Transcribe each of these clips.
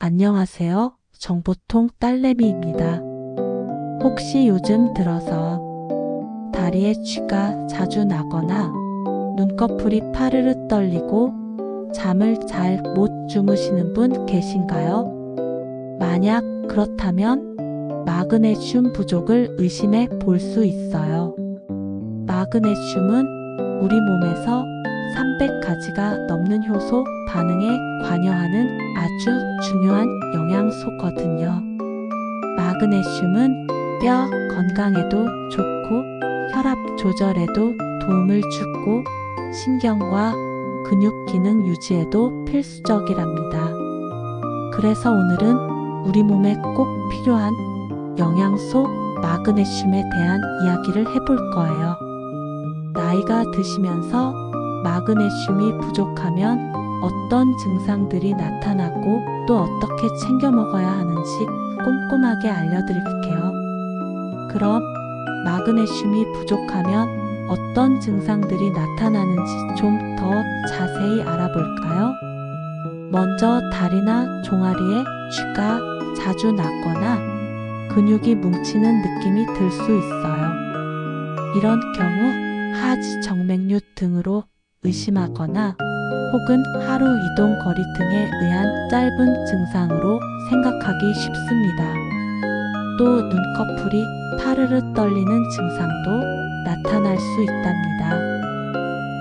안녕하세요. 정보통 딸내미입니다. 혹시 요즘 들어서 다리에 쥐가 자주 나거나 눈꺼풀이 파르르 떨리고 잠을 잘 못 주무시는 분 계신가요? 만약 그렇다면 마그네슘 부족을 의심해 볼 수 있어요. 마그네슘은 우리 몸에서 300가지가 넘는 효소 반응에 관여하는 아주 중요한 영양소거든요. 마그네슘은 뼈 건강에도 좋고 혈압 조절에도 도움을 주고 신경과 근육 기능 유지에도 필수적이랍니다. 그래서 오늘은 우리 몸에 꼭 필요한 영양소 마그네슘에 대한 이야기를 해볼 거예요. 나이가 드시면서 마그네슘이 부족하면 어떤 증상들이 나타나고 또 어떻게 챙겨 먹어야 하는지 꼼꼼하게 알려드릴게요. 그럼 마그네슘이 부족하면 어떤 증상들이 나타나는지 좀 더 자세히 알아볼까요? 먼저 다리나 종아리에 쥐가 자주 났거나 근육이 뭉치는 느낌이 들 수 있어요. 이런 경우 하지 정맥류 등으로 의심하거나 혹은 하루 이동 거리 등에 의한 짧은 증상으로 생각하기 쉽습니다. 또 눈꺼풀이 파르르 떨리는 증상도 나타날 수 있답니다.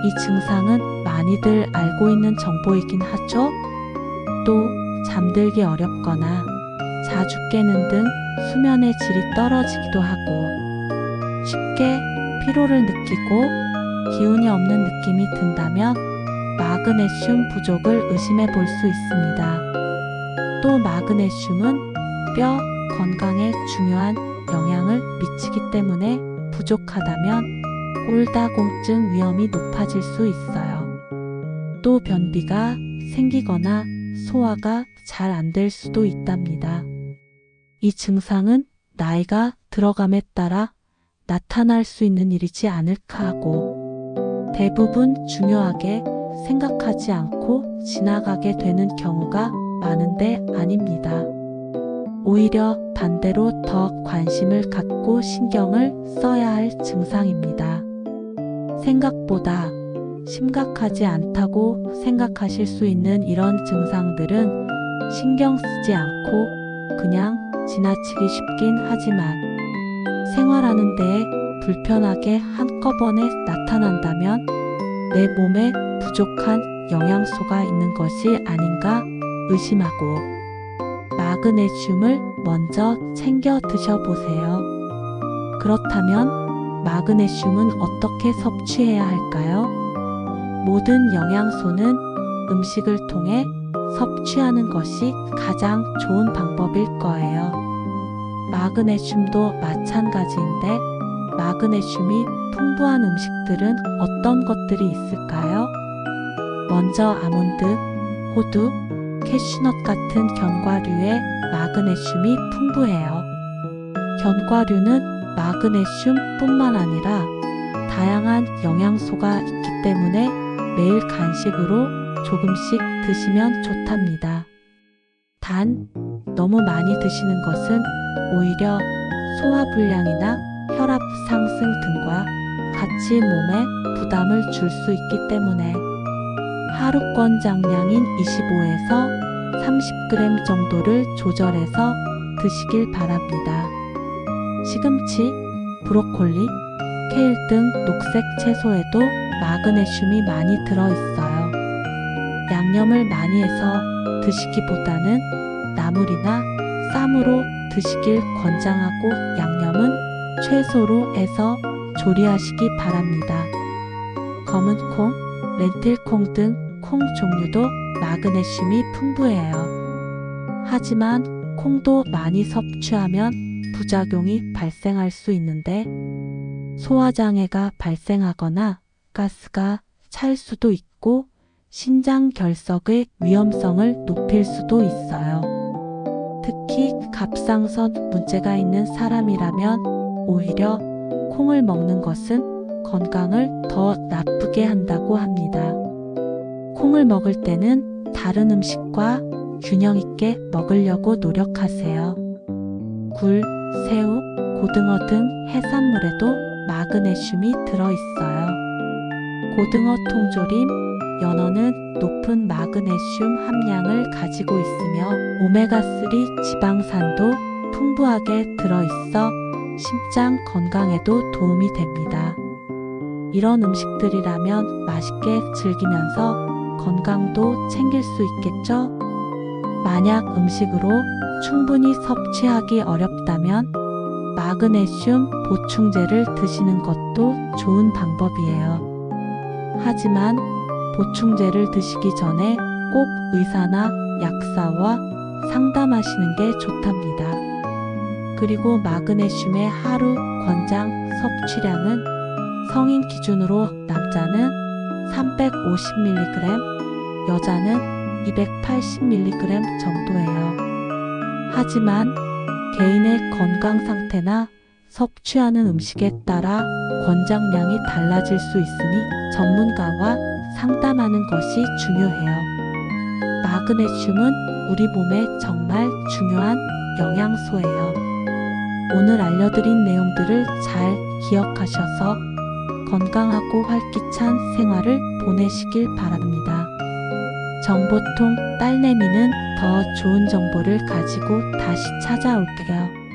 이 증상은 많이들 알고 있는 정보이긴 하죠? 또 잠들기 어렵거나 자주 깨는 등 수면의 질이 떨어지기도 하고 쉽게 피로를 느끼고 기운이 없는 느낌이 든다면 마그네슘 부족을 의심해 볼 수 있습니다. 또 마그네슘은 뼈 건강에 중요한 영향을 미치기 때문에 부족하다면 골다공증 위험이 높아질 수 있어요. 또 변비가 생기거나 소화가 잘 안 될 수도 있답니다. 이 증상은 나이가 들어감에 따라 나타날 수 있는 일이지 않을까 하고 대부분 중요하게 생각하지 않고 지나가게 되는 경우가 많은데 아닙니다. 오히려 반대로 더 관심을 갖고 신경을 써야 할 증상입니다. 생각보다 심각하지 않다고 생각하실 수 있는 이런 증상들은 신경 쓰지 않고 그냥 지나치기 쉽긴 하지만 생활하는 데에 불편하게 한꺼번에 나타난다면 내 몸에 부족한 영양소가 있는 것이 아닌가 의심하고 마그네슘을 먼저 챙겨 드셔보세요. 그렇다면 마그네슘은 어떻게 섭취해야 할까요? 모든 영양소는 음식을 통해 섭취하는 것이 가장 좋은 방법일 거예요. 마그네슘도 마찬가지인데 마그네슘이 풍부한 음식들은 어떤 것들이 있을까요? 먼저 아몬드, 호두, 캐슈넛 같은 견과류에 마그네슘이 풍부해요. 견과류는 마그네슘뿐만 아니라 다양한 영양소가 있기 때문에 매일 간식으로 조금씩 드시면 좋답니다. 단, 너무 많이 드시는 것은 오히려 소화불량이나 혈압 상승 등과 같이 몸에 부담을 줄 수 있기 때문에 하루권 장량인 25에서 30g 정도를 조절해서 드시길 바랍니다. 시금치, 브로콜리, 케일 등 녹색 채소에도 마그네슘이 많이 들어있어요. 양념을 많이 해서 드시기보다는 나물이나 쌈으로 드시길 권장하고 양념은 채소로 해서 조리하시기 바랍니다. 검은 콩, 렌틸콩 등 콩 종류도 마그네슘이 풍부해요. 하지만 콩도 많이 섭취하면 부작용이 발생할 수 있는데 소화장애가 발생하거나 가스가 찰 수도 있고 신장 결석의 위험성을 높일 수도 있어요. 특히 갑상선 문제가 있는 사람이라면 오히려 콩을 먹는 것은 건강을 더 나쁘게 한다고 합니다. 콩을 먹을 때는 다른 음식과 균형 있게 먹으려고 노력하세요. 굴, 새우, 고등어 등 해산물에도 마그네슘이 들어있어요. 고등어 통조림, 연어는 높은 마그네슘 함량을 가지고 있으며 오메가3 지방산도 풍부하게 들어있어 심장 건강에도 도움이 됩니다. 이런 음식들이라면 맛있게 즐기면서 건강도 챙길 수 있겠죠? 만약 음식으로 충분히 섭취하기 어렵다면 마그네슘 보충제를 드시는 것도 좋은 방법이에요. 하지만 보충제를 드시기 전에 꼭 의사나 약사와 상담하시는 게 좋답니다. 그리고 마그네슘의 하루 권장 섭취량은 성인 기준으로 남자는 350mg, 여자는 280mg 정도예요. 하지만 개인의 건강 상태나 섭취하는 음식에 따라 권장량이 달라질 수 있으니 전문가와 상담하는 것이 중요해요. 마그네슘은 우리 몸에 정말 중요한 영양소예요. 오늘 알려드린 내용들을 잘 기억하셔서 건강하고 활기찬 생활을 보내시길 바랍니다. 정보통 딸내미는 더 좋은 정보를 가지고 다시 찾아올게요.